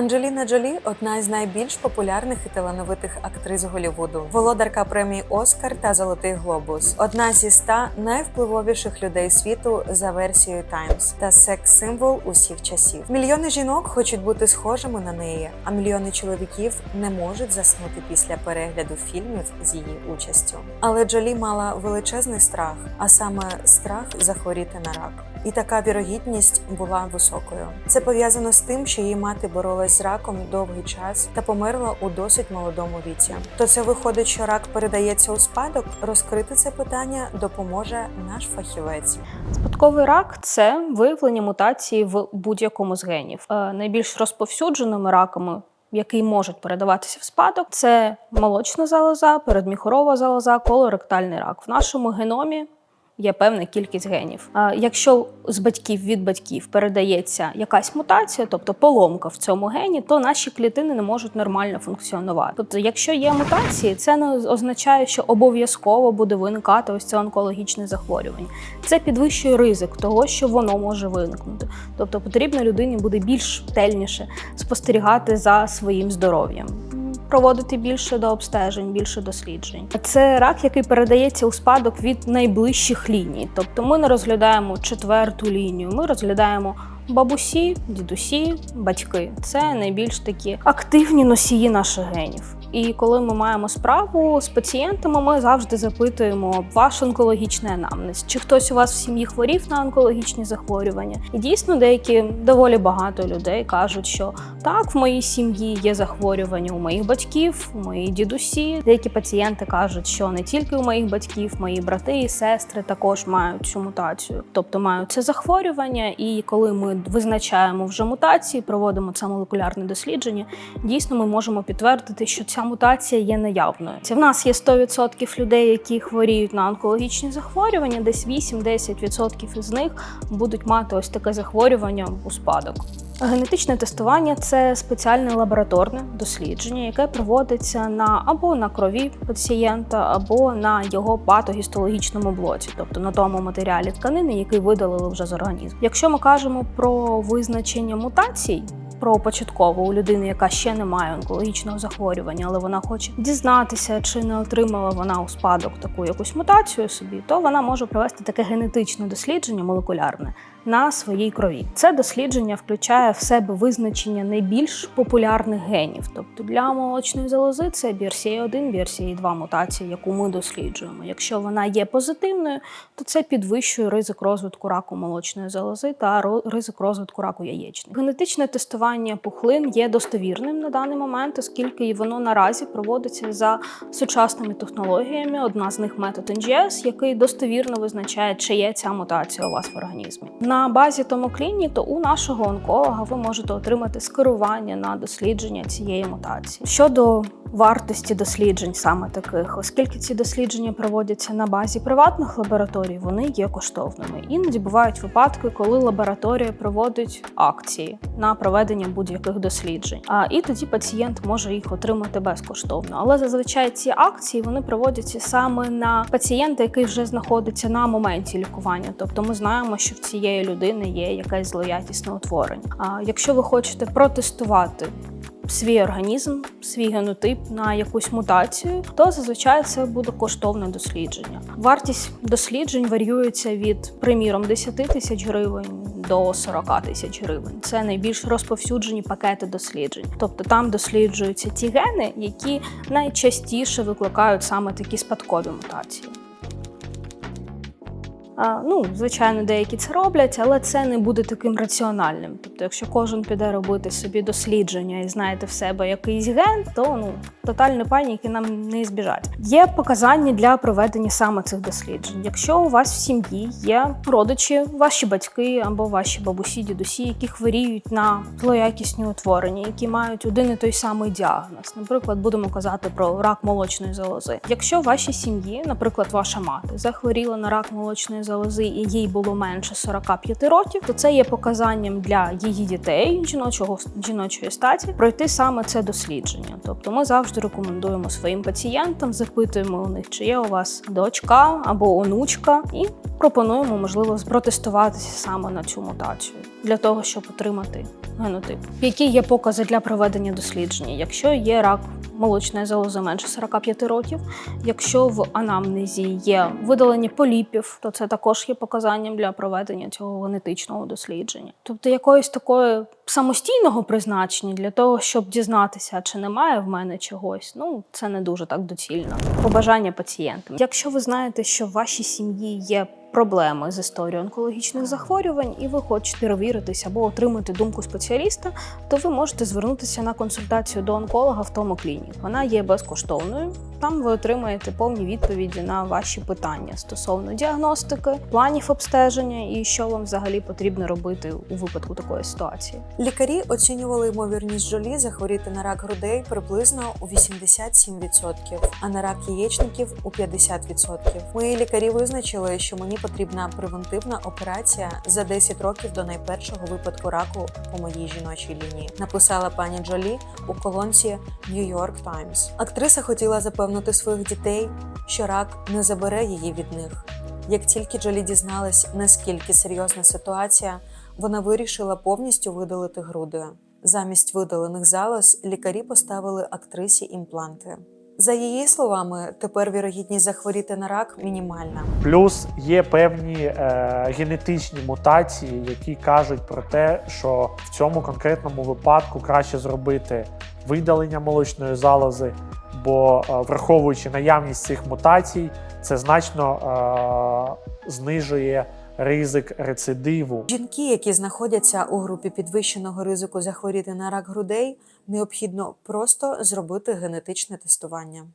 Анджеліна Джолі одна із найбільш популярних і талановитих актрис Голлівуду, володарка премії Оскар та Золотий Глобус, одна зі ста найвпливовіших людей світу за версією Times та секс-символ усіх часів. Мільйони жінок хочуть бути схожими на неї, а мільйони чоловіків не можуть заснути після перегляду фільмів з її участю. Але Джолі мала величезний страх, а саме страх захворіти на рак. І така вірогідність була високою. Це пов'язано з тим, що її мати боролась з раком довгий час та померла у досить молодому віці. То це виходить, що рак передається у спадок. Розкрити це питання допоможе наш фахівець. Спадковий рак це виявлення мутації в будь-якому з генів. Е, Найбільш розповсюдженими раками. Які можуть передаватися в спадок, це молочна залоза, передміхорова залоза, колоректальний рак. В нашому геномі є певна кількість генів. Якщо з батьків від батьків передається якась мутація, тобто поломка в цьому гені, то наші клітини не можуть нормально функціонувати. Тобто, якщо є мутації, це не означає, що обов'язково буде виникати ось це онкологічне захворювання. Це підвищує ризик того, що воно може виникнути. Тобто потрібно людині буде більш тельніше спостерігати за своїм здоров'ям. Проводити більше до обстежень, більше досліджень. Це рак, який передається у спадок від найближчих ліній. Тобто ми не розглядаємо четверту лінію, ми розглядаємо бабусі, дідусі, батьки. Це найбільш такі активні носії наших генів. І коли ми маємо справу з пацієнтами, ми завжди запитуємо ваш онкологічний анамнез. Чи хтось у вас в сім'ї хворів на онкологічні захворювання? І дійсно деякі доволі багато людей кажуть, що так, в моїй сім'ї є захворювання у моїх батьків, у моїх дідусі. Деякі пацієнти кажуть, що не тільки у моїх батьків, мої брати і сестри також мають цю мутацію, тобто мають це захворювання. І коли ми визначаємо вже мутації, проводимо це молекулярне дослідження, дійсно ми можемо підтвердити, що ця мутація є наявною. Це в нас є 100% людей, які хворіють на онкологічні захворювання, десь 8-10% із них будуть мати ось таке захворювання у спадок. Генетичне тестування це спеціальне лабораторне дослідження, яке проводиться на або на крові пацієнта, або на його патогістологічному блоці, тобто на тому матеріалі тканини, який видалили вже з організму. Якщо ми кажемо про визначення мутацій. Про початкову у людини, яка ще не має онкологічного захворювання, але вона хоче дізнатися, чи не отримала вона у спадок таку якусь мутацію собі, то вона може провести таке генетичне дослідження молекулярне на своїй крові. Це дослідження включає в себе визначення найбільш популярних генів. Тобто для молочної залози це BRCA1, BRCA2 мутація, яку ми досліджуємо. Якщо вона є позитивною, то це підвищує ризик розвитку раку молочної залози та ризик розвитку раку яєчник. Генетичне тестування пухлин є достовірним на даний момент, оскільки воно наразі проводиться за сучасними технологіями. Одна з них метод NGS, який достовірно визначає, чи є ця мутація у вас в організмі. На базі томоклініту у нашого онколога ви можете отримати скерування на дослідження цієї мутації. Щодо вартості досліджень саме таких, оскільки ці дослідження проводяться на базі приватних лабораторій, вони є коштовними. Іноді бувають випадки, коли лабораторія проводить акції на проведення будь-яких досліджень. А і тоді пацієнт може їх отримати безкоштовно. Але зазвичай ці акції вони проводяться саме на пацієнта, який вже знаходиться на моменті лікування. Тобто ми знаємо, що в цієї людини є якесь злоякісне утворення. А якщо ви хочете протестувати свій організм, свій генотип на якусь мутацію, то зазвичай це буде коштовне дослідження. Вартість досліджень варіюється від, приміром, 10 тисяч гривень до 40 тисяч гривень. Це найбільш розповсюджені пакети досліджень. Тобто там досліджуються ті гени, які найчастіше викликають саме такі спадкові мутації. Ну, звичайно, деякі це роблять, але це не буде таким раціональним. Тобто, якщо кожен піде робити собі дослідження і знаєте в себе якийсь ген, то ну тотальної паніки нам не збіжать. Є показання для проведення саме цих досліджень. Якщо у вас в сім'ї є родичі, ваші батьки або ваші бабусі, дідусі, які хворіють на злоякісні утворення, які мають один і той самий діагноз. Наприклад, будемо казати про рак молочної залози. Якщо в вашій сім'ї, наприклад, ваша мати захворіла на рак молочної залози і їй було менше 45 років, то це є показанням для її дітей жіночого жіночої статі пройти саме це дослідження. Тобто ми завжди рекомендуємо своїм пацієнтам, запитуємо у них, чи є у вас дочка або онучка, і пропонуємо, можливо, протестуватися саме на цю мутацію для того, щоб отримати генотип. Які є покази для проведення дослідження? Якщо є рак молочної залози менше 45 років, якщо в анамнезі є видалення поліпів, то це також є показанням для проведення цього генетичного дослідження. Тобто якоїсь такої самостійного призначення для того, щоб дізнатися, чи немає в мене чогось, ну це не дуже так доцільно. Побажання пацієнтам. Якщо ви знаєте, що в вашій сім'ї є проблеми з історією онкологічних захворювань, і ви хочете перевіритися або отримати думку спеціаліста, то ви можете звернутися на консультацію до онколога в тому клінік. Вона є безкоштовною. Там ви отримаєте повні відповіді на ваші питання стосовно діагностики, планів обстеження і що вам взагалі потрібно робити у випадку такої ситуації. Лікарі оцінювали ймовірність Джолі захворіти на рак грудей приблизно у 87%, а на рак яєчників у 50%. Мої лікарі визначили, що мені потрібна превентивна операція за 10 років до найпершого випадку раку по моїй жіночій лінії. Написала пані Джолі у колонці New York Times. Актриса хотіла запевнити своїх дітей, що рак не забере її від них. Як тільки Джолі дізналась, наскільки серйозна ситуація, вона вирішила повністю видалити груди. Замість видалених залоз лікарі поставили актрисі імпланти. За її словами, тепер вірогідність захворіти на рак мінімальна. Плюс є певні е, генетичні мутації, які кажуть про те, що в цьому конкретному випадку краще зробити видалення молочної залози, бо е, враховуючи наявність цих мутацій, це значно е, знижує ризик рецидиву. Жінки, які знаходяться у групі підвищеного ризику захворіти на рак грудей, необхідно просто зробити генетичне тестування.